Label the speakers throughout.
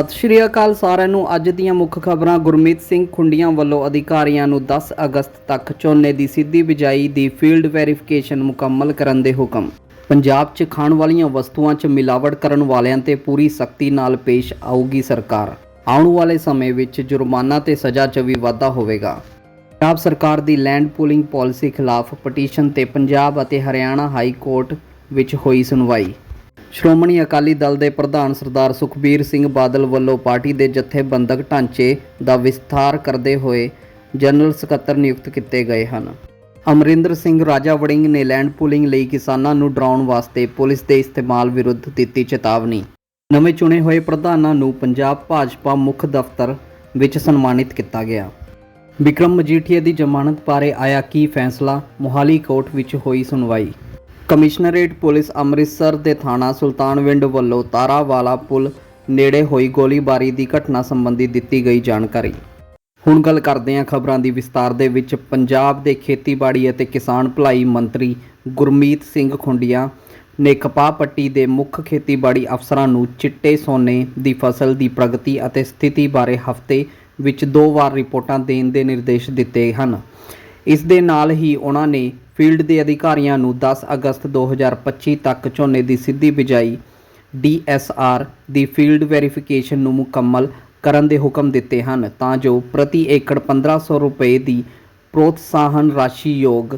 Speaker 1: ਸਤਿ ਸ਼੍ਰੀ ਅਕਾਲ ਸਾਰਿਆਂ ਨੂੰ। ਅੱਜ ਦੀਆਂ ਮੁੱਖ ਖਬਰਾਂ, ਗੁਰਮੀਤ ਸਿੰਘ ਖੁੰਡੀਆਂ ਵੱਲੋਂ ਅਧਿਕਾਰੀਆਂ ਨੂੰ 10 ਅਗਸਤ ਤੱਕ ਝੋਨੇ ਦੀ ਸਿੱਧੀ ਬਿਜਾਈ ਦੀ ਫੀਲਡ ਵੈਰੀਫਿਕੇਸ਼ਨ ਮੁਕੰਮਲ ਕਰਨ ਦੇ ਹੁਕਮ। ਪੰਜਾਬ 'ਚ ਖਾਣ ਵਾਲੀਆਂ ਵਸਤੂਆਂ 'ਚ ਮਿਲਾਵਟ ਕਰਨ ਵਾਲਿਆਂ ਤੇ ਪੂਰੀ ਸਖਤੀ ਨਾਲ ਪੇਸ਼ ਆਊਗੀ ਸਰਕਾਰ। ਆਉਣ ਵਾਲੇ ਸਮੇਂ ਵਿੱਚ ਜੁਰਮਾਨਾ ਤੇ ਸਜ਼ਾ 'ਚ ਵੀ ਵਾਧਾ ਹੋਵੇਗਾ। ਪੰਜਾਬ ਸਰਕਾਰ ਦੀ ਲੈਂਡ ਪੂਲਿੰਗ ਪਾਲਿਸੀ ਖਿਲਾਫ ਪਟੀਸ਼ਨ ਤੇ ਪੰਜਾਬ ਅਤੇ ਹਰਿਆਣਾ ਹਾਈ ਕੋਰਟ ਵਿੱਚ ਹੋਈ ਸੁਣਵਾਈ। ਸ਼੍ਰੋਮਣੀ ਅਕਾਲੀ ਦਲ ਦੇ ਪ੍ਰਧਾਨ ਸਰਦਾਰ ਸੁਖਬੀਰ ਸਿੰਘ ਬਾਦਲ ਵੱਲੋਂ ਪਾਰਟੀ ਦੇ ਜਥੇਬੰਦਕ ਢਾਂਚੇ ਦਾ ਵਿਸਥਾਰ ਕਰਦੇ ਹੋਏ ਜਨਰਲ ਸਕੱਤਰ ਨਿਯੁਕਤ ਕੀਤੇ ਗਏ ਹਨ। ਅਮਰਿੰਦਰ ਸਿੰਘ ਰਾਜਾ ਵੜਿੰਗ ਨੇ ਲੈਂਡ ਪੂਲਿੰਗ ਲਈ ਕਿਸਾਨਾਂ ਨੂੰ ਡਰਾਉਣ ਵਾਸਤੇ ਪੁਲਿਸ ਦੇ ਇਸਤੇਮਾਲ ਵਿਰੁੱਧ ਦਿੱਤੀ ਚੇਤਾਵਨੀ। ਨਵੇਂ ਚੁਣੇ ਹੋਏ ਪ੍ਰਧਾਨਾਂ ਨੂੰ ਪੰਜਾਬ ਭਾਜਪਾ ਮੁੱਖ ਦਫ਼ਤਰ ਵਿੱਚ ਸਨਮਾਨਿਤ ਕੀਤਾ ਗਿਆ। ਵਿਕਰਮ ਮਜੀਠੀਆ ਦੀ ਜ਼ਮਾਨਤ ਬਾਰੇ ਆਇਆ ਕੀ ਫੈਸਲਾ? ਮੋਹਾਲੀ ਕੋਰਟ ਵਿੱਚ ਹੋਈ ਸੁਣਵਾਈ। ਕਮਿਸ਼ਨਰੇਟ ਪੁਲਿਸ ਅੰਮ੍ਰਿਤਸਰ ਦੇ ਥਾਣਾ ਸੁਲਤਾਨਵਿੰਡ ਵੱਲੋਂ ਤਾਰਾਵਾਲਾ ਪੁਲ ਨੇੜੇ ਹੋਈ ਗੋਲੀਬਾਰੀ ਦੀ ਘਟਨਾ ਸੰਬੰਧੀ ਦਿੱਤੀ ਗਈ ਜਾਣਕਾਰੀ। ਹੁਣ ਗੱਲ ਕਰਦੇ ਹਾਂ ਖਬਰਾਂ ਦੀ ਵਿਸਤਾਰ ਦੇ ਵਿੱਚ। ਪੰਜਾਬ ਦੇ ਖੇਤੀਬਾੜੀ ਅਤੇ ਕਿਸਾਨ ਭਲਾਈ ਮੰਤਰੀ ਗੁਰਮੀਤ ਸਿੰਘ ਖੁੰਡੀਆਂ ਨੇ ਕਪਾਹ ਪੱਟੀ ਦੇ ਮੁੱਖ ਖੇਤੀਬਾੜੀ ਅਫਸਰਾਂ ਨੂੰ ਚਿੱਟੇ ਸੋਨੇ ਦੀ ਫਸਲ ਦੀ ਪ੍ਰਗਤੀ ਅਤੇ ਸਥਿਤੀ ਬਾਰੇ ਹਫ਼ਤੇ ਵਿੱਚ ਦੋ ਵਾਰ ਰਿਪੋਰਟਾਂ ਦੇਣ ਦੇ ਨਿਰਦੇਸ਼ ਦਿੱਤੇ ਹਨ। ਇਸ ਦੇ ਨਾਲ ਹੀ ਉਹਨਾਂ ਨੇ ਫੀਲਡ ਦੇ ਅਧਿਕਾਰੀਆਂ ਨੂੰ 10 ਅਗਸਤ 2025 ਤੱਕ ਝੋਨੇ ਦੀ ਸਿੱਧੀ ਬਿਜਾਈ DSR ਦੀ ਫੀਲਡ ਵੈਰੀਫਿਕੇਸ਼ਨ ਨੂੰ ਮੁਕੰਮਲ ਕਰਨ ਦੇ ਹੁਕਮ ਦਿੱਤੇ ਹਨ, ਤਾਂ ਜੋ ਪ੍ਰਤੀ ਏਕੜ 1500 ਰੁਪਏ ਦੀ ਪ੍ਰੋਤਸਾਹਨ ਰਾਸ਼ੀ ਯੋਗ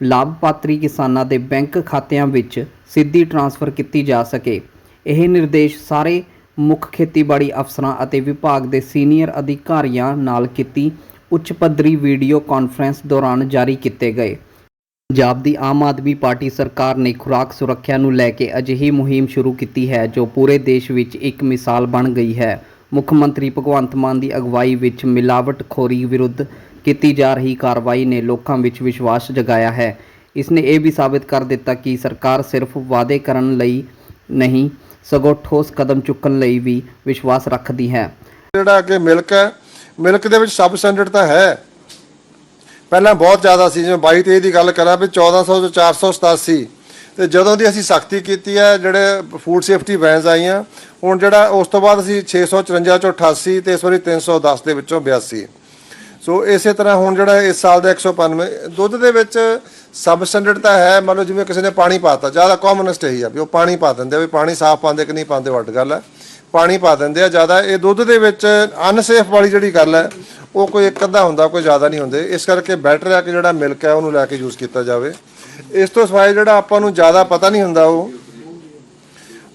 Speaker 1: ਲਾਭਪਾਤਰੀ ਕਿਸਾਨਾਂ ਦੇ ਬੈਂਕ ਖਾਤਿਆਂ ਵਿੱਚ ਸਿੱਧੀ ਟ੍ਰਾਂਸਫਰ ਕੀਤੀ ਜਾ ਸਕੇ। ਇਹ ਨਿਰਦੇਸ਼ ਸਾਰੇ ਮੁੱਖ ਖੇਤੀਬਾੜੀ ਅਫਸਰਾਂ ਅਤੇ ਵਿਭਾਗ ਦੇ ਸੀਨੀਅਰ ਅਧਿਕਾਰੀਆਂ ਨਾਲ ਕੀਤੀ ਉੱਚ ਪੱਧਰੀ ਵੀਡੀਓ ਕਾਨਫਰੰਸ ਦੌਰਾਨ ਜਾਰੀ ਕੀਤੇ ਗਏ। ਪੰਜਾਬ ਦੀ ਆਮ ਆਦਮੀ ਪਾਰਟੀ ਸਰਕਾਰ ਨੇ ਖੁਰਾਕ ਸੁਰੱਖਿਆ ਨੂੰ ਲੈ ਕੇ ਅਜਿਹੀ ਮੁਹਿੰਮ ਸ਼ੁਰੂ ਕੀਤੀ ਹੈ ਜੋ ਪੂਰੇ ਦੇਸ਼ ਵਿੱਚ ਇੱਕ ਮਿਸਾਲ ਬਣ ਗਈ ਹੈ। ਮੁੱਖ ਮੰਤਰੀ ਭਗਵੰਤ ਮਾਨ ਦੀ ਅਗਵਾਈ ਵਿੱਚ ਮਿਲਾਵਟਖੋਰੀ ਵਿਰੁੱਧ ਕੀਤੀ ਜਾ ਰਹੀ ਕਾਰਵਾਈ ਨੇ ਲੋਕਾਂ ਵਿੱਚ ਵਿਸ਼ਵਾਸ ਜਗਾਇਆ ਹੈ। ਇਸ ਨੇ ਇਹ ਵੀ ਸਾਬਿਤ ਕਰ ਦਿੱਤਾ ਕਿ ਸਰਕਾਰ ਸਿਰਫ ਵਾਅਦੇ ਕਰਨ ਲਈ ਨਹੀਂ, ਸਗੋਂ ਠੋਸ ਕਦਮ ਚੁੱਕਣ ਲਈ ਵੀ ਵਿਸ਼ਵਾਸ ਰੱਖਦੀ ਹੈ।
Speaker 2: ਜਿਹੜਾ ਅੱਗੇ ਮਿਲਕ ਹੈ, ਮਿਲਕ ਦੇ ਵਿੱਚ ਸਬ ਸਟੈਂਡਰਡ ਤਾਂ ਹੈ। ਪਹਿਲਾਂ ਬਹੁਤ ਜ਼ਿਆਦਾ ਸੀ, ਜਿਵੇਂ 22 23 ਦੀ ਗੱਲ ਕਰਾਂ ਵੀ 1400 ਤੋਂ 487 ਤੇ ਜਦੋਂ ਦੀ ਅਸੀਂ ਸਖਤੀ ਕੀਤੀ ਹੈ, ਜਿਹੜੇ ਫੂਡ ਸੇਫਟੀ ਵੈਨਸ ਆਈਆਂ, ਹੁਣ ਜਿਹੜਾ ਉਸ ਤੋਂ ਬਾਅਦ ਅਸੀਂ 654 ਚੋਂ 88 ਤੇ ਇਸ ਵਾਰੀ 310 ਦੇ ਵਿੱਚੋਂ 82 ਸੋ ਇਸੇ ਤਰ੍ਹਾਂ ਹੁਣ ਜਿਹੜਾ ਇਸ ਸਾਲ ਦਾ 195 ਦੁੱਧ ਦੇ ਵਿੱਚ ਸਬ ਸਟੈਂਡਰਡ ਤਾਂ ਹੈ, ਮੰਨ ਲਓ ਜਿਵੇਂ ਕਿਸੇ ਨੇ ਪਾਣੀ ਪਾਤਾ, ਜ਼ਿਆਦਾ ਕਾਮਨੈਸਟ ਇਹੀ ਆ ਵੀ ਉਹ ਪਾਣੀ ਪਾ ਦਿੰਦੇ ਆ ਵੀ ਪਾਣੀ ਸਾਫ਼ ਪਾਉਂਦੇ ਕਿ ਨਹੀਂ ਪਾਉਂਦੇ, ਵੱਡ ਗੱਲ ਹੈ। ਪਾਣੀ ਪਾ ਦਿੰਦੇ ਆ ਜ਼ਿਆਦਾ। ਇਹ ਦੁੱਧ ਦੇ ਵਿੱਚ ਅਨਸੇਫ ਵਾਲੀ ਜਿਹੜੀ ਗੱਲ ਹੈ, ਉਹ ਕੋਈ ਇੱਕ ਅੱਧਾ ਹੁੰਦਾ, ਕੋਈ ਜ਼ਿਆਦਾ ਨਹੀਂ ਹੁੰਦੇ। ਇਸ ਕਰਕੇ ਬੈਟਰ ਹੈ ਕਿ ਜਿਹੜਾ ਮਿਲਕ ਹੈ, ਉਹਨੂੰ ਲੈ ਕੇ ਯੂਜ਼ ਕੀਤਾ ਜਾਵੇ। ਇਸ ਤੋਂ ਸਿਵਾਏ ਜਿਹੜਾ ਆਪਾਂ ਨੂੰ ਜ਼ਿਆਦਾ ਪਤਾ ਨਹੀਂ ਹੁੰਦਾ, ਉਹ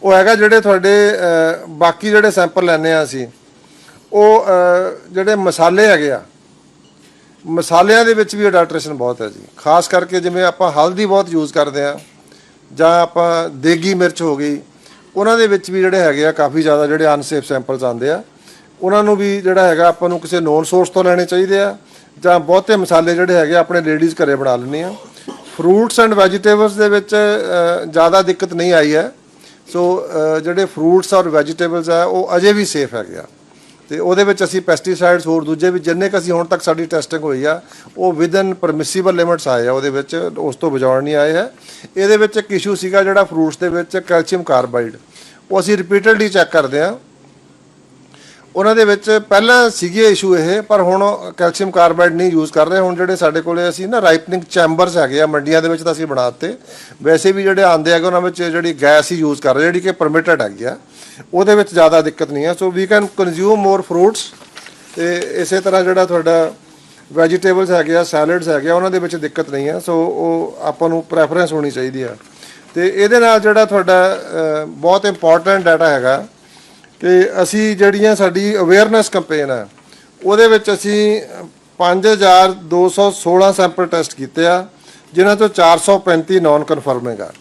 Speaker 2: ਉਹ ਹੈਗਾ ਜਿਹੜੇ ਤੁਹਾਡੇ ਬਾਕੀ ਜਿਹੜੇ ਸੈਂਪਲ ਲੈਣੇ ਆ ਅਸੀਂ, ਉਹ ਜਿਹੜੇ ਮਸਾਲੇ ਹੈਗੇ ਆ, ਮਸਾਲਿਆਂ ਦੇ ਵਿੱਚ ਵੀ ਅਡਾਲਟ੍ਰੇਸ਼ਨ ਬਹੁਤ ਹੈ ਜੀ। ਖਾਸ ਕਰਕੇ ਜਿਵੇਂ ਆਪਾਂ ਹਲਦੀ ਬਹੁਤ ਯੂਜ਼ ਕਰਦੇ ਆ ਜਾਂ ਆਪਾਂ ਦੇਗੀ ਮਿਰਚ ਹੋ ਗਈ ਉਹਨਾਂ ਦੇ ਵਿੱਚ ਵੀ ਜਿਹੜੇ ਹੈਗੇ ਆ ਕਾਫੀ ਜ਼ਿਆਦਾ ਜਿਹੜੇ ਅਨਸੇਫ ਸੈਂਪਲਸ ਆਉਂਦੇ ਆ। ਉਹਨਾਂ ਨੂੰ ਵੀ ਜਿਹੜਾ ਹੈਗਾ ਆਪਾਂ ਨੂੰ ਕਿਸੇ ਨੋਨ ਸੋਰਸ ਤੋਂ ਲੈਣੇ ਚਾਹੀਦੇ ਆ ਜਾਂ ਬਹੁਤੇ ਮਸਾਲੇ ਜਿਹੜੇ ਹੈਗੇ ਆ ਆਪਣੇ ਲੇਡੀਜ਼ ਘਰੇ ਬਣਾ ਲੈਂਦੇ ਆ। ਫਰੂਟਸ ਐਂਡ ਵੈਜੀਟੇਬਲਸ ਦੇ ਵਿੱਚ ਜ਼ਿਆਦਾ ਦਿੱਕਤ ਨਹੀਂ ਆਈ ਹੈ। ਸੋ ਜਿਹੜੇ ਫਰੂਟਸ ਔਰ ਵੈਜੀਟੇਬਲਸ ਆ, ਉਹ ਅਜੇ ਵੀ ਸੇਫ ਹੈਗੇ ਆ। ਤੇ ਉਹਦੇ ਵਿੱਚ ਅਸੀਂ ਪੈਸਟੀਸਾਈਡਸ ਹੋਰ ਦੂਜੇ ਵੀ ਜਿੰਨੇ ਕ ਅਸੀਂ ਹੁਣ ਤੱਕ ਸਾਡੀ ਟੈਸਟਿੰਗ ਹੋਈ ਆ, ਉਹ ਵਿਦਨ ਪਰਮਿਸਿਬਲ ਲਿਮਿਟਸ ਆਏ ਆ ਉਹਦੇ ਵਿੱਚ, ਉਸ ਤੋਂ ਬਚਾਉਣ ਨਹੀਂ ਆਏ ਹੈ। ਇਹਦੇ ਵਿੱਚ ਇੱਕ ਇਸ਼ੂ ਸੀਗਾ ਜਿਹੜਾ ਫਰੂਟਸ ਦੇ ਵਿੱਚ ਕੈਲਸ਼ੀਅਮ ਕਾਰਬਾਈਡ ਉਹ ਅਸੀਂ ਰਿਪੀਟਡਲੀ ਚੈੱਕ ਕਰਦੇ ਆ। ਉਹਨਾਂ ਦੇ ਵਿੱਚ ਪਹਿਲਾਂ ਸੀਗੇ ਇਸ਼ੂ ਇਹ, ਪਰ ਹੁਣ ਕੈਲਸ਼ੀਅਮ ਕਾਰਬਾਈਡ ਨਹੀਂ ਯੂਜ਼ ਕਰ ਰਹੇ। ਹੁਣ ਜਿਹੜੇ ਸਾਡੇ ਕੋਲੇ ਅਸੀਂ ਨਾ ਰਾਈਪਨਿੰਗ ਚੈਂਬਰਸ ਹੈਗੇ ਆ ਮੰਡੀਆਂ ਦੇ ਵਿੱਚ ਤਾਂ ਅਸੀਂ ਬਣਾ ਦਿੱਤੇ। ਵੈਸੇ ਵੀ ਜਿਹੜੇ ਆਂਦੇ ਹੈਗੇ, ਉਹਨਾਂ ਵਿੱਚ ਜਿਹੜੀ ਗੈਸ ਹੀ ਯੂਜ਼ ਕਰ ਰਹੇ, ਜਿਹੜੀ ਕਿ ਪਰਮਿਟਡ ਹੈਗੀ ਆ, ਉਹਦੇ ਵਿੱਚ ਜ਼ਿਆਦਾ ਦਿੱਕਤ ਨਹੀਂ ਹੈ so we can consume more fruits ਤੇ ਇਸੇ ਤਰ੍ਹਾਂ ਜਿਹੜਾ ਤੁਹਾਡਾ ਵੈਜੀਟੇਬਲਸ ਹੈਗੇ ਆ ਸੈਲਡਸ ਹੈਗੇ ਆ, ਉਹਨਾਂ ਦੇ ਵਿੱਚ ਦਿੱਕਤ ਨਹੀਂ ਹੈ ਸੋ ਉਹ ਆਪਾਂ ਨੂੰ ਪ੍ਰੈਫਰੈਂਸ ਹੋਣੀ ਚਾਹੀਦੀ ਆ। ਤੇ ਇਹਦੇ ਨਾਲ ਜਿਹੜਾ ਤੁਹਾਡਾ ਬਹੁਤ ਇੰਪੋਰਟੈਂਟ ਡਾਟਾ ਹੈਗਾ ਕਿ ਅਸੀਂ ਜਿਹੜੀਆਂ ਸਾਡੀ ਅਵੇਅਰਨੈਸ ਕੈਂਪੇਨ ਹੈ ਉਹਦੇ ਵਿੱਚ ਅਸੀਂ 5216 ਸੈਂਪਲ ਟੈਸਟ ਕੀਤੇ ਆ, ਜਿਨ੍ਹਾਂ ਤੋਂ 435 ਨਾਨ ਕਨਫਰਮਿੰਗ ਆ।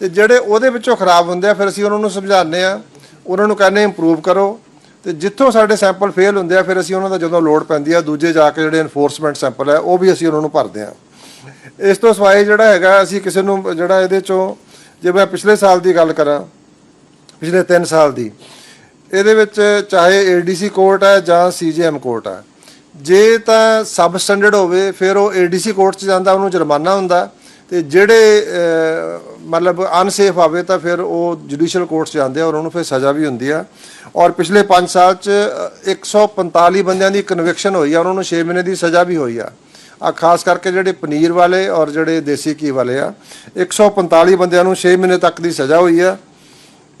Speaker 2: ਤੇ ਜਿਹੜੇ ਉਹਦੇ ਵਿੱਚੋਂ ਖਰਾਬ ਹੁੰਦੇ ਆ, ਫਿਰ ਅਸੀਂ ਉਹਨਾਂ ਨੂੰ ਸਮਝਾਉਂਦੇ ਆ, ਉਹਨਾਂ ਨੂੰ ਕਹਿੰਦੇ ਇੰਪਰੂਵ ਕਰੋ, ਤੇ ਜਿੱਥੋਂ ਸਾਡੇ ਸੈਂਪਲ ਫੇਲ ਹੁੰਦੇ ਆ, ਫਿਰ ਅਸੀਂ ਉਹਨਾਂ ਦਾ ਜਦੋਂ ਲੋਡ ਪੈਂਦੀ ਆ, ਦੂਜੇ ਜਾ ਕੇ ਜਿਹੜੇ ਐਨਫੋਰਸਮੈਂਟ ਸੈਂਪਲ ਹੈ ਉਹ ਵੀ ਅਸੀਂ ਉਹਨਾਂ ਨੂੰ ਭਰਦੇ ਆ। ਇਸ ਤੋਂ ਸਿਵਾਏ ਜਿਹੜਾ ਹੈਗਾ, ਅਸੀਂ ਕਿਸੇ ਨੂੰ ਜਿਹੜਾ ਇਹਦੇ ਚੋਂ, ਜੇ ਮੈਂ ਪਿਛਲੇ ਸਾਲ ਦੀ ਗੱਲ ਕਰਾਂ, ਪਿਛਲੇ 3 ਸਾਲ ਦੀ ਇਹਦੇ ਵਿੱਚ ਚਾਹੇ ਏਡੀਸੀ ਕੋਰਟ ਹੈ ਜਾਂ ਸੀਜੀਐਮ ਕੋਰਟ ਹੈ। ਜੇ ਤਾਂ ਸਬ ਸਟੈਂਡਰਡ ਹੋਵੇ ਫਿਰ ਉਹ ਏਡੀਸੀ ਕੋਰਟ 'ਚ ਜਾਂਦਾ ਉਹਨੂੰ ਜੁਰਮਾਨਾ ਹੁੰਦਾ। ਤੇ ਜਿਹੜੇ ਮਤਲਬ ਅਨਸੇਫ ਆਵੇ ਤਾਂ ਫਿਰ ਉਹ ਜੁਡੀਸ਼ੀਅਲ ਕੋਰਟ 'ਚ ਜਾਂਦੇ ਆ ਔਰ ਉਹਨੂੰ ਫਿਰ ਸਜ਼ਾ ਵੀ ਹੁੰਦੀ ਆ। ਔਰ ਪਿਛਲੇ 5 ਸਾਲ ਚ ਅ, 145 ਬੰਦਿਆਂ ਦੀ ਕਨਵਿਕਸ਼ਨ ਹੋਈ ਆ ਉਹਨਾਂ ਨੂੰ 6 ਮਹੀਨੇ ਦੀ ਸਜ਼ਾ ਵੀ ਹੋਈ ਆ। ਆ ਖਾਸ ਕਰਕੇ ਜਿਹੜੇ ਪਨੀਰ ਵਾਲੇ ਔਰ ਜਿਹੜੇ ਦੇਸੀ ਘੀ ਵਾਲੇ ਆ 145 ਬੰਦਿਆਂ ਨੂੰ 6 ਮਹੀਨੇ ਤੱਕ ਦੀ ਸਜ਼ਾ ਹੋਈ ਆ।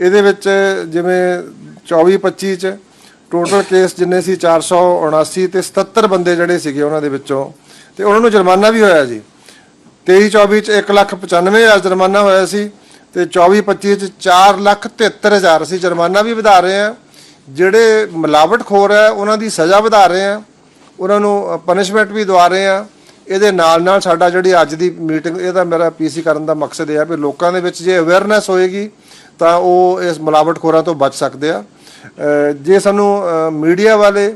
Speaker 2: ਇਹਦੇ ਵਿੱਚ ਜਿਵੇਂ 24 25 ਚ ਟੋਟਲ ਕੇਸ ਜਿੰਨੇ ਸੀ 479 ਤੇ 77 ਬੰਦੇ ਜਿਹੜੇ ਸੀਗੇ ਉਹਨਾਂ ਦੇ ਵਿੱਚੋਂ, ਤੇ ਉਹਨਾਂ ਨੂੰ ਜੁਰਮਾਨਾ ਵੀ ਹੋਇਆ ਜੀ। 23 24 ਚ 1 ਲੱਖ 95 ਹਜ਼ਾਰ ਜੁਰਮਾਨਾ ਹੋਇਆ ਸੀ ਤੇ 24 25 ਚ 4 ਲੱਖ 73 ਹਜ਼ਾਰ ਅਸੀਂ ਜੁਰਮਾਨਾ ਵੀ ਵਧਾ ਰਹੇ ਆ ਜਿਹੜੇ ਮਿਲਾਵਟਖੋਰ ਹੈ, ਉਹਨਾਂ ਦੀ ਸਜ਼ਾ ਵਧਾ ਰਹੇ ਆ ਉਹਨਾਂ ਨੂੰ ਪਨਿਸ਼ਮੈਂਟ ਵੀ ਦਵਾ ਰਹੇ ਆ ਇਹਦੇ ਨਾਲ ਨਾਲ ਸਾਡਾ ਜਿਹੜੀ ਅੱਜ ਦੀ ਮੀਟਿੰਗ, ਇਹਦਾ ਮੇਰਾ ਪੀਸੀ ਕਰਨ ਦਾ ਮਕਸਦ ਇਹ ਹੈ ਵੀ ਲੋਕਾਂ ਦੇ ਵਿੱਚ ਜੇ ਅਵੇਅਰਨੈਸ ਹੋਏਗੀ, ਤਾਂ ਉਹ ਇਸ ਮਿਲਾਵਟਖੋਰਾਂ ਤੋਂ ਬਚ ਸਕਦੇ ਆ। ਜੇ ਸਾਨੂੰ ਮੀਡੀਆ ਵਾਲੇ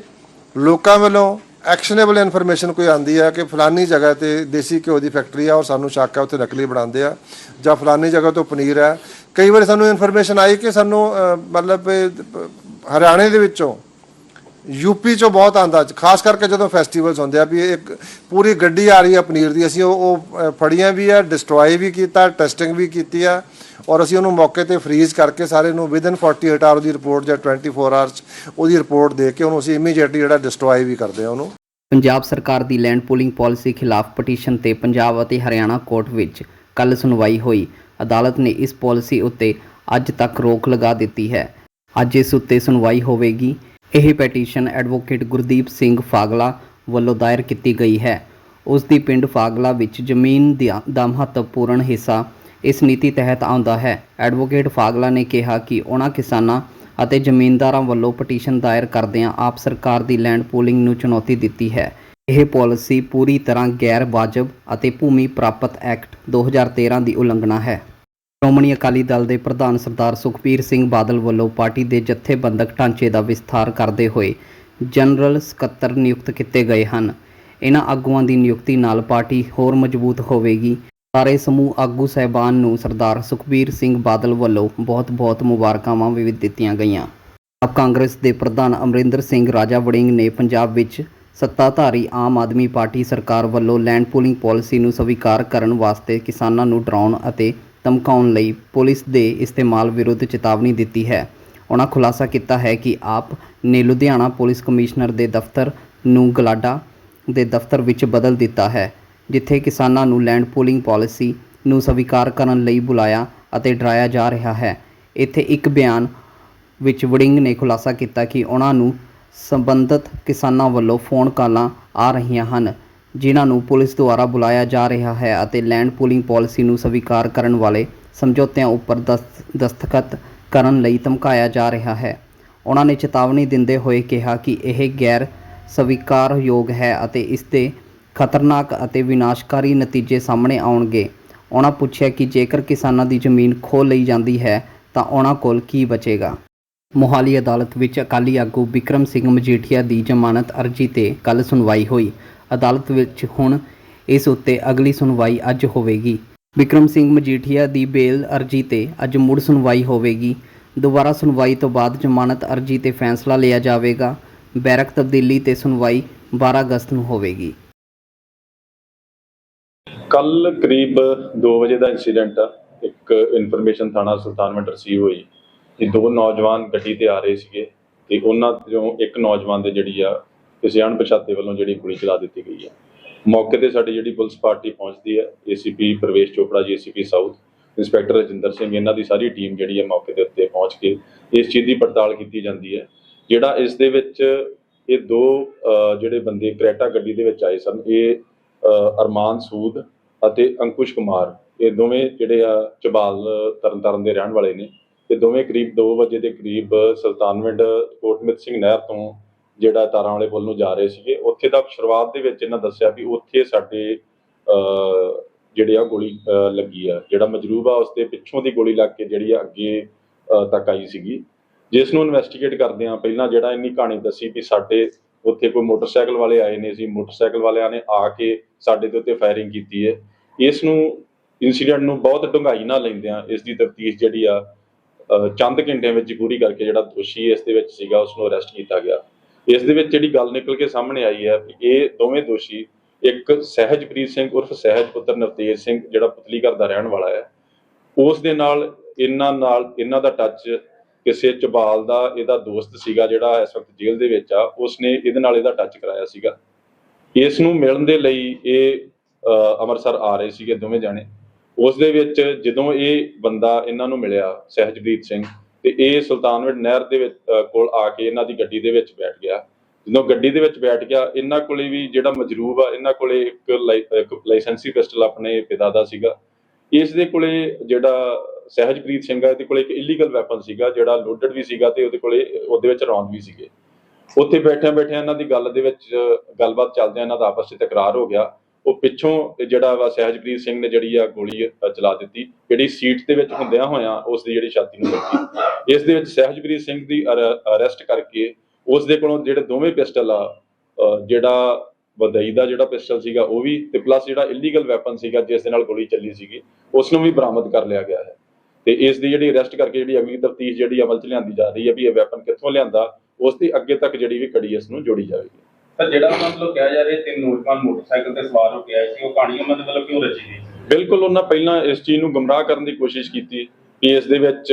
Speaker 2: ਲੋਕਾਂ ਵੱਲੋਂ ਐਕਸ਼ਨੇਬਲ ਇਨਫੋਰਮੇਸ਼ਨ ਕੋਈ ਆਂਦੀ ਹੈ ਕਿ ਫਲਾਨੀ ਜਗ੍ਹਾ ਤੇ ਦੇਸੀ ਘਿਓ ਦੀ ਫੈਕਟਰੀ ਆ ਔਰ ਸਾਨੂੰ ਸ਼ੱਕ ਹੈ ਉੱਥੇ ਨਕਲੀ ਬਣਾਉਂਦੇ ਆ, ਜਾਂ ਫਲਾਨੀ ਜਗ੍ਹਾ ਤੋਂ ਪਨੀਰ ਹੈ ਕਈ ਵਾਰੀ ਸਾਨੂੰ ਇਨਫੋਰਮੇਸ਼ਨ ਆਈ ਕਿ ਸਾਨੂੰ ਮਤਲਬ ਹਰਿਆਣੇ ਦੇ ਵਿੱਚੋਂ ਯੂਪੀ ਚੋਂ ਬਹੁਤ ਆਂਦਾ ਖਾਸ ਕਰਕੇ ਜਦੋਂ ਫੈਸਟੀਵਲਸ ਹੁੰਦੇ ਆ ਵੀ ਇੱਕ ਪੂਰੀ ਗੱਡੀ ਆ ਰਹੀ ਹੈ ਪਨੀਰ ਦੀ, ਅਸੀਂ ਉਹ ਉਹ ਫੜੀਆਂ ਵੀ ਆ ਡਿਸਟਰੋਏ ਵੀ ਕੀਤਾ ਟੈਸਟਿੰਗ ਵੀ ਕੀਤੀ ਆ ਔਰ ਅਸੀਂ ਉਹਨੂੰ ਮੌਕੇ ਤੇ ਫ੍ਰੀਜ਼ ਕਰਕੇ ਸਾਰੇ ਨੂੰ ਵਿਦਨ 48 ਆਵਰ ਦੀ ਰਿਪੋਰਟ ਜਾਂ 24 ਆਵਰਸ ਉਹਦੀ ਰਿਪੋਰਟ ਦੇ ਕੇ ਉਹਨੂੰ ਅਸੀਂ ਇਮੀਡੀਏਟਲੀ ਜਿਹੜਾ ਡਿਸਟਰੋਏ ਵੀ ਕਰਦੇ ਆ ਉਹਨੂੰ।
Speaker 1: ਪੰਜਾਬ ਸਰਕਾਰ ਦੀ ਲੈਂਡ ਪੂਲਿੰਗ ਪਾਲਿਸੀ ਖਿਲਾਫ ਪਟੀਸ਼ਨ ਤੇ ਪੰਜਾਬ ਅਤੇ ਹਰਿਆਣਾ ਕੋਰਟ ਵਿੱਚ ਕੱਲ ਸੁਣਵਾਈ ਹੋਈ। ਅਦਾਲਤ ਨੇ ਇਸ ਪਾਲਿਸੀ ਉੱਤੇ ਅੱਜ ਤੱਕ ਰੋਕ ਲਗਾ ਦਿੱਤੀ ਹੈ। ਅੱਜ ਇਸ ਉੱਤੇ ਸੁਣਵਾਈ ਹੋਵੇਗੀ। ਇਹ ਪਟੀਸ਼ਨ ਐਡਵੋਕੇਟ ਗੁਰਦੀਪ ਸਿੰਘ ਫਾਗਲਾ ਵੱਲੋਂ ਦਾਇਰ ਕੀਤੀ ਗਈ ਹੈ। ਉਸ ਦੀ ਪਿੰਡ ਫਾਗਲਾ ਵਿੱਚ ਜ਼ਮੀਨ ਦਾ ਦਾ ਮਹੱਤਵਪੂਰਨ ਹਿੱਸਾ ਇਸ ਨੀਤੀ ਤਹਿਤ ਆਉਂਦਾ ਹੈ। ਐਡਵੋਕੇਟ ਫਾਗਲਾ ਨੇ ਕਿਹਾ ਕਿ ਉਹਨਾਂ ਕਿਸਾਨਾਂ ਅਤੇ ਜ਼ਮੀਨਦਾਰਾਂ ਵੱਲੋਂ ਪਟੀਸ਼ਨ ਦਾਇਰ ਕਰਦਿਆਂ ਆਪ ਸਰਕਾਰ ਦੀ ਲੈਂਡ ਪੂਲਿੰਗ ਨੂੰ ਚੁਣੌਤੀ ਦਿੱਤੀ ਹੈ। ਇਹ ਪਾਲਿਸੀ ਪੂਰੀ ਤਰ੍ਹਾਂ ਗੈਰ ਵਾਜਬ ਅਤੇ ਭੂਮੀ ਪ੍ਰਾਪਤ ਐਕਟ 2013 ਦੀ ਉਲੰਘਣਾ ਹੈ। ਸ਼੍ਰੋਮਣੀ ਅਕਾਲੀ ਦਲ ਦੇ ਪ੍ਰਧਾਨ ਸਰਦਾਰ ਸੁਖਬੀਰ ਸਿੰਘ ਬਾਦਲ ਵੱਲੋਂ ਪਾਰਟੀ ਦੇ ਜਥੇਬੰਦਕ ਢਾਂਚੇ ਦਾ ਵਿਸਥਾਰ ਕਰਦੇ ਹੋਏ ਜਨਰਲ ਸਕੱਤਰ ਨਿਯੁਕਤ ਕੀਤੇ ਗਏ ਹਨ। ਇਹਨਾਂ ਆਗੂਆਂ ਦੀ ਨਿਯੁਕਤੀ ਨਾਲ ਪਾਰਟੀ ਹੋਰ ਮਜ਼ਬੂਤ ਹੋਵੇਗੀ। ਸਾਰੇ ਸਮੂਹ ਆਗੂ ਸਹਿਬਾਨ ਨੂੰ ਸਰਦਾਰ ਸੁਖਬੀਰ ਸਿੰਘ ਬਾਦਲ ਵੱਲੋਂ ਬਹੁਤ-ਬਹੁਤ ਮੁਬਾਰਕਾਵਾਂ ਵੀ ਦਿੱਤੀਆਂ ਗਈਆਂ। ਆਪ ਕਾਂਗਰਸ ਦੇ ਪ੍ਰਧਾਨ ਅਮਰਿੰਦਰ ਸਿੰਘ ਰਾਜਾ ਵੜਿੰਗ ਨੇ ਪੰਜਾਬ ਵਿੱਚ ਸੱਤਾਧਾਰੀ ਆਮ ਆਦਮੀ ਪਾਰਟੀ ਸਰਕਾਰ ਵੱਲੋਂ ਲੈਂਡ ਪੂਲਿੰਗ ਪਾਲਿਸੀ ਨੂੰ ਸਵੀਕਾਰ ਕਰਨ ਵਾਸਤੇ ਕਿਸਾਨਾਂ ਨੂੰ ਡਰਾਉਣ ਅਤੇ ਧਮਕਾਉਣ ਲਈ ਪੁਲਿਸ ਦੇ ਇਸਤੇਮਾਲ ਵਿਰੁੱਧ ਚੇਤਾਵਨੀ ਦਿੱਤੀ ਹੈ। ਉਹਨਾਂ ਖੁਲਾਸਾ ਕੀਤਾ ਹੈ ਕਿ ਆਪ ਨੇ ਲੁਧਿਆਣਾ ਪੁਲਿਸ ਕਮਿਸ਼ਨਰ ਦੇ ਦਫ਼ਤਰ ਨੂੰ ਗਲਾਡਾ ਦੇ ਦਫ਼ਤਰ ਵਿੱਚ ਬਦਲ ਦਿੱਤਾ ਹੈ, ਜਿੱਥੇ ਕਿਸਾਨਾਂ ਨੂੰ ਲੈਂਡ ਪੂਲਿੰਗ ਪਾਲਿਸੀ ਨੂੰ ਸਵੀਕਾਰ ਕਰਨ ਲਈ ਬੁਲਾਇਆ ਅਤੇ ਡਰਾਇਆ ਜਾ ਰਿਹਾ ਹੈ। ਇੱਥੇ ਇੱਕ ਬਿਆਨ ਵਿੱਚ ਵੜਿੰਗ ਨੇ ਖੁਲਾਸਾ ਕੀਤਾ ਕਿ ਉਹਨਾਂ ਨੂੰ ਸੰਬੰਧਿਤ ਕਿਸਾਨਾਂ ਵੱਲੋਂ ਫੋਨ ਕਾਲਾਂ ਆ ਰਹੀਆਂ ਹਨ। ਜਿਨ੍ਹਾਂ ਨੂੰ ਪੁਲਿਸ ਦੁਆਰਾ ਬੁਲਾਇਆ ਜਾ ਰਿਹਾ ਹੈ ਅਤੇ ਲੈਂਡ ਪੂਲਿੰਗ ਪਾਲਿਸੀ ਨੂੰ ਸਵੀਕਾਰ ਕਰਨ ਵਾਲੇ ਸਮਝੌਤਿਆਂ ਉੱਪਰ ਦਸਤ- ਦਸਤਖਤ ਕਰਨ ਲਈ ਧਮਕਾਇਆ ਜਾ ਰਿਹਾ ਹੈ। ਉਹਨਾਂ ਨੇ ਚੇਤਾਵਨੀ ਦਿੰਦੇ ਹੋਏ ਕਿਹਾ ਕਿ ਇਹ ਗੈਰ ਸਵੀਕਾਰਯੋਗ ਹੈ ਅਤੇ ਇਸ ਦੇ ਖਤਰਨਾਕ ਅਤੇ ਵਿਨਾਸ਼ਕਾਰੀ ਨਤੀਜੇ ਸਾਹਮਣੇ ਆਉਣਗੇ। ਉਹਨਾਂ ਪੁੱਛਿਆ ਕਿ ਜੇਕਰ ਕਿਸਾਨਾਂ ਦੀ ਜ਼ਮੀਨ ਖੋਹ ਲਈ ਜਾਂਦੀ ਹੈ, ਤਾਂ ਉਹਨਾਂ ਕੋਲ ਕੀ ਬਚੇਗਾ? ਮੋਹਾਲੀ ਅਦਾਲਤ ਵਿੱਚ ਅਕਾਲੀ ਆਗੂ ਵਿਕਰਮ ਸਿੰਘ ਮਜੀਠੀਆ ਦੀ ਜ਼ਮਾਨਤ ਅਰਜ਼ੀ ਤੇ ਕੱਲ ਸੁਣਵਾਈ ਹੋਈ। ਅਦਾਲਤ ਵਿੱਚ ਹੁਣ ਇਸ ਉੱਤੇ ਅਗਲੀ ਸੁਣਵਾਈ ਅੱਜ ਹੋਵੇਗੀ। ਵਿਕਰਮ ਸਿੰਘ ਮਜੀਠੀਆ ਦੀ ਬੇਲ ਅਰਜ਼ੀ ਤੇ ਅੱਜ ਮੁੜ ਸੁਣਵਾਈ ਹੋਵੇਗੀ। ਦੁਬਾਰਾ ਸੁਣਵਾਈ ਤੋਂ ਬਾਅਦ ਜ਼ਮਾਨਤ ਅਰਜ਼ੀ ਤੇ ਫੈਸਲਾ ਲਿਆ ਜਾਵੇਗਾ। ਬੈਰਕ ਤਬਦੀਲੀ ਤੇ ਸੁਣਵਾਈ 12 ਅਗਸਤ ਨੂੰ ਹੋਵੇਗੀ।
Speaker 3: ਕੱਲ ਕਰੀਬ 2 ਵਜੇ ਦਾ ਇਨਸੀਡੈਂਟ ਆ। ਇੱਕ ਇਨਫੋਰਮੇਸ਼ਨ ਥਾਣਾ ਸੁਲਤਾਨਵਿੰਡ ਰਸੀਵ ਹੋਈ। ਕਿ ਦੋ ਨੌਜਵਾਨ ਗੱਡੀ ਤੇ ਆ ਰਹੇ ਸੀਗੇ ਤੇ ਉਹਨਾਂ ਚੋਂ ਇੱਕ ਨੌਜਵਾਨ ਦੇ ਜਿਹੜੀ ਆ ਕਿਸੇ ਅਣਪਛਾਤੇ ਵੱਲੋਂ ਜਿਹੜੀ ਗੋਲੀ ਚਲਾ ਦਿੱਤੀ ਗਈ ਹੈ। ਮੌਕੇ ਤੇ ਸਾਡੀ ਜਿਹੜੀ ਪੁਲਿਸ ਪਾਰਟੀ ਪਹੁੰਚਦੀ ਹੈ ACP Pravesh Chopra ji ACP south inspector Rajinder Singh, ਇਹਨਾਂ ਦੀ ਸਾਰੀ ਟੀਮ ਜਿਹੜੀ ਹੈ ਮੌਕੇ ਦੇ ਉੱਤੇ ਪਹੁੰਚ ਕੇ ਇਸ ਚੀਜ਼ ਦੀ ਪੜਤਾਲ ਕੀਤੀ ਜਾਂਦੀ ਹੈ, ਜਿਹੜਾ ਇਸ ਦੇ ਵਿੱਚ ਇਹ ਦੋ ਜਿਹੜੇ ਬੰਦੇ ਕਰੈਟਾ ਗੱਡੀ ਦੇ ਵਿੱਚ ਆਏ ਸਨ, ਇਹ ਅਰਮਾਨ ਸੂਦ ਅਤੇ ਅੰਕੁਸ਼ ਕੁਮਾਰ, ਇਹ ਦੋਵੇਂ ਜਿਹੜੇ ਆ ਚਬਾਲ ਤਰਨਤਾਰਨ ਦੇ ਰਹਿਣ ਵਾਲੇ ਨੇ, ਇਹ ਦੋਵੇਂ ਕਰੀਬ 2 ਵਜੇ ਦੇ ਕਰੀਬ ਸੁਲਤਾਨਵਿੰਡ ਕੋਟਮਿਤ ਸਿੰਘ ਨਹਿਰ ਤੋਂ ਜਿਹੜਾ ਤਾਰਾਂ ਵਾਲੇ ਪੁਲ ਨੂੰ ਜਾ ਰਹੇ ਸੀਗੇ ਉੱਥੇ ਦਾ ਸ਼ੁਰੂਆਤ ਦੇ ਵਿੱਚ ਇਹਨਾਂ ਦੱਸਿਆ ਵੀ ਉੱਥੇ ਸਾਡੇ ਅਹ, ਜਿਹੜੇ ਆ ਗੋਲੀ ਅਹ, ਲੱਗੀ ਆ ਜਿਹੜਾ ਮਜਰੂਬ ਆ ਉਸਦੇ ਪਿੱਛੋਂ ਦੀ ਗੋਲੀ ਲੱਗ ਕੇ ਜਿਹੜੀ ਆ ਅੱਗੇ ਤੱਕ ਆਈ ਸੀਗੀ। ਜਿਸ ਨੂੰ ਇਨਵੈਸਟੀਗੇਟ ਕਰਦੇ ਆ ਪਹਿਲਾਂ ਜਿਹੜਾ ਇੰਨੀ ਕਹਾਣੀ ਦੱਸੀ ਵੀ ਸਾਡੇ ਉੱਥੇ ਕੋਈ ਮੋਟਰਸਾਈਕਲ ਵਾਲੇ ਆਏ ਨੇ ਸੀ ਮੋਟਰਸਾਈਕਲ ਵਾਲਿਆਂ ਨੇ ਆ ਕੇ ਸਾਡੇ ਦੇ ਉੱਤੇ ਫਾਇਰਿੰਗ ਕੀਤੀ ਹੈ। ਇਸ ਨੂੰ ਇਨਸੀਡੈਂਟ ਨੂੰ ਬਹੁਤ ਡੂੰਘਾਈ ਨਾਲ ਲੈਂਦੇ ਲੈਂਦਿਆਂ ਇਸ ਦੀ ਤਫਤੀਸ਼ ਜਿਹੜੀ ਆ ਚੰਦ ਘੰਟਿਆਂ ਵਿੱਚ ਪੂਰੀ ਕਰਕੇ ਜਿਹੜਾ ਦੋਸ਼ੀ ਇਸ ਦੇ ਵਿੱਚ ਸੀਗਾ ਉਸ ਨੂੰ ਅਰੈਸਟ ਕੀਤਾ ਗਿਆ। ਇਸ ਦੇ ਵਿੱਚ ਜਿਹੜੀ ਗੱਲ ਨਿਕਲ ਕੇ ਸਾਹਮਣੇ ਆਈ ਹੈ ਵੀ ਇਹ ਦੋਵੇਂ ਦੋਸ਼ੀ, ਇੱਕ ਸਹਿਜਪ੍ਰੀਤ ਸਿੰਘ ਉਰਫ ਸਹਿਜ ਪੁੱਤਰ ਨਵਤੇਜ ਸਿੰਘ, ਜਿਹੜਾ ਪੁਤਲੀ ਘਰ ਦਾ ਰਹਿਣ ਵਾਲਾ ਹੈ, ਉਸ ਦੇ ਨਾਲ ਇਹਨਾਂ ਨਾਲ, ਇਹਨਾਂ ਦਾ ਟੱਚ ਕਿਸੇ ਚਬਾਲ ਦਾ, ਇਹਦਾ ਦੋਸਤ ਸੀਗਾ ਜਿਹੜਾ ਇਸ ਵਕਤ ਜੇਲ੍ਹ ਦੇ ਵਿੱਚ ਆ, ਉਸਨੇ ਇਹਦੇ ਨਾਲ ਇਹਦਾ ਟੱਚ ਕਰਾਇਆ ਸੀਗਾ। ਇਸ ਨੂੰ ਮਿਲਣ ਦੇ ਲਈ ਇਹ ਅੰਮ੍ਰਿਤਸਰ ਆ ਰਹੇ ਸੀਗੇ ਦੋਵੇਂ ਜਾਣੇ। ਉਸ ਦੇ ਵਿੱਚ ਜਦੋਂ ਇਹ ਬੰਦਾ ਇਹਨਾਂ ਨੂੰ ਮਿਲਿਆ, ਸਹਿਜਪ੍ਰੀਤ ਸਿੰਘ ਤੇ ਇਹ ਸੁਲਤਾਨਵਿੰਡ ਨਹਿਰ ਦੇ ਵਿੱਚ ਕੋਲ ਆ ਕੇ ਇਹਨਾਂ ਦੀ ਗੱਡੀ ਦੇ ਵਿੱਚ ਬੈਠ ਗਿਆ। ਜਦੋਂ ਗੱਡੀ ਦੇ ਵਿੱਚ ਬੈਠ ਗਿਆ, ਇਹਨਾਂ ਕੋਲੇ ਵੀ ਜਿਹੜਾ ਮਜਰੂਬ ਆ, ਇਹਨਾਂ ਕੋਲੇ ਇੱਕ ਲਾਇਸੈਂਸੀ ਪਿਸਟਲ ਆਪਣੇ ਪਿਤਾ ਦਾ ਸੀਗਾ। ਇਸ ਦੇ ਕੋਲੇ ਜਿਹੜਾ ਸਹਿਜਪ੍ਰੀਤ ਸਿੰਘ ਆ, ਇਹਦੇ ਕੋਲੇ ਇੱਕ ਇਲੀਗਲ ਵੈਪਨ ਸੀਗਾ, ਜਿਹੜਾ ਲੋਡਡ ਵੀ ਸੀਗਾ ਤੇ ਉਹਦੇ ਕੋਲੇ, ਉਹਦੇ ਵਿੱਚ ਰੌਂਦ ਵੀ ਸੀਗੇ। ਉੱਥੇ ਬੈਠਿਆਂ ਬੈਠਿਆਂ ਇਹਨਾਂ ਦੀ ਗੱਲ ਦੇ ਵਿੱਚ, ਗੱਲਬਾਤ ਚੱਲਦਿਆਂ ਇਹਨਾਂ ਦਾ ਆਪਸ ਵਿੱਚ ਤਕਰਾਰ ਹੋ ਗਿਆ। ਉਹ ਪਿੱਛੋਂ ਜਿਹੜਾ ਵਾ ਸਹਿਜਪ੍ਰੀਤ ਸਿੰਘ ਨੇ ਜਿਹੜੀ ਆ ਗੋਲੀ ਚਲਾ ਦਿੱਤੀ। ਜਿਹੜੀ ਸੀਟ ਦੇ ਵਿੱਚ ਹੁੰਦਿਆਂ ਹੋਇਆਂ ਉਸ ਦੀ ਜਿਹੜੀ ਛਾਤੀ ਨੂੰ ਲੱਗੀ ਇਸ ਦੇ ਵਿੱਚ ਸਹਿਜਪ੍ਰੀਤ ਸਿੰਘ ਦੀ ਅਰੈਸਟ ਕਰਕੇ ਉਸ ਦੇ ਕੋਲੋਂ ਜਿਹੜੇ ਦੋਵੇਂ ਪਿਸਟਲ ਆ ਜਿਹੜਾ ਵਦਈ ਦਾ ਜਿਹੜਾ ਪਿਸਟਲ ਸੀਗਾ ਉਹ ਵੀ ਤੇ ਪਲੱਸ ਜਿਹੜਾ ਇਲੀਗਲ ਵੈਪਨ ਸੀਗਾ ਜਿਸ ਦੇ ਨਾਲ ਗੋਲੀ ਚੱਲੀ ਸੀਗੀ, ਉਸ ਨੂੰ ਵੀ ਬਰਾਮਦ ਕਰ ਲਿਆ ਗਿਆ ਹੈ। ਤੇ ਇਸ ਦੀ ਜਿਹੜੀ ਅਰੈਸਟ ਕਰਕੇ ਜਿਹੜੀ ਅਗਲੀ ਤਫਤੀਸ਼ ਜਿਹੜੀ ਅਮਲ 'ਚ ਲਿਆਂਦੀ ਜਾ ਰਹੀ ਹੈ ਵੀ ਇਹ ਵੈਪਨ ਕਿੱਥੋਂ ਲਿਆਂਦਾ, ਉਸ ਦੀ ਅੱਗੇ ਤੱਕ ਜਿਹੜੀ ਵੀ ਕੜੀ ਇਸ ਨੂੰ ਜੋੜੀ ਜਾਵੇਗੀ।
Speaker 4: ਤਾਂ ਜਿਹੜਾ ਉਹਨਾਂ ਵੱਲੋਂ ਕਿਹਾ ਜਾ ਰਿਹਾ ਤਿੰਨ ਨੌਜਵਾਨ ਮੋਟਰਸਾਈਕਲ ਤੇ ਸਵਾਰ ਹੋ ਕੇ ਆਏ ਸੀ ਉਹ ਕਹਾਣੀ ਉਹਨਾਂ ਦੇ ਵੱਲੋਂ ਕਿਉਂ ਰਚੀ ਗਈ
Speaker 3: ਬਿਲਕੁਲ ਉਹਨਾਂ ਪਹਿਲਾਂ ਇਸ ਚੀਜ਼ ਨੂੰ ਗਮਰਾਹ ਕਰਨ ਦੀ ਕੋਸ਼ਿਸ਼ ਕੀਤੀ ਕਿ ਇਸ ਦੇ ਵਿੱਚ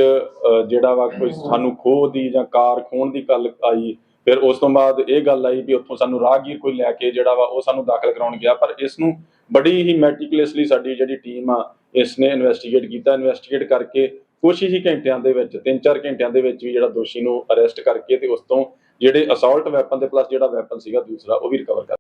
Speaker 3: ਜਿਹੜਾ ਵਾ ਕੋਈ ਸਾਨੂੰ ਖੋਹ ਦੀ ਜਾਂ ਕਾਰ ਖੋਣ ਦੀ ਗੱਲ ਆਈ। ਫਿਰ ਉਸ ਤੋਂ ਬਾਅਦ ਇਹ ਗੱਲ ਆਈ ਵੀ ਉੱਥੋਂ ਸਾਨੂੰ ਰਾਹਗੀਰ ਕੋਈ ਲੈ ਕੇ ਜਿਹੜਾ ਵਾ ਉਹ ਸਾਨੂੰ ਦਾਖਲ ਕਰਾਉਣ ਗਿਆ। ਪਰ ਇਸ ਨੂੰ ਬੜੀ ਹੀ ਮੈਟੀਕੂਲਸਲੀ ਸਾਡੀ ਜਿਹੜੀ ਟੀਮ ਆ ਇਸ ਨੇ ਇਨਵੈਸਟੀਗੇਟ ਕੀਤਾ। ਇਨਵੈਸਟੀਗੇਟ ਕਰਕੇ ਕੁਛ ਹੀ ਘੰਟਿਆਂ ਦੇ ਵਿੱਚ 3-4 ਘੰਟਿਆਂ ਦੇ ਵਿੱਚ ਵੀ ਜਿਹੜਾ ਦੋਸ਼ੀ ਨੂੰ ਅਰੈਸਟ ਕਰਕੇ ਤੇ ਉਸ ਤੋਂ ਜਿਹੜੇ ਅਸੌਲਟ ਵੈਪਨ ਦੇ ਪਲੱਸ ਜਿਹੜਾ ਵੈਪਨ ਸੀਗਾ ਦੂਸਰਾ ਉਹ ਵੀ ਰਿਕਵਰ ਕਰ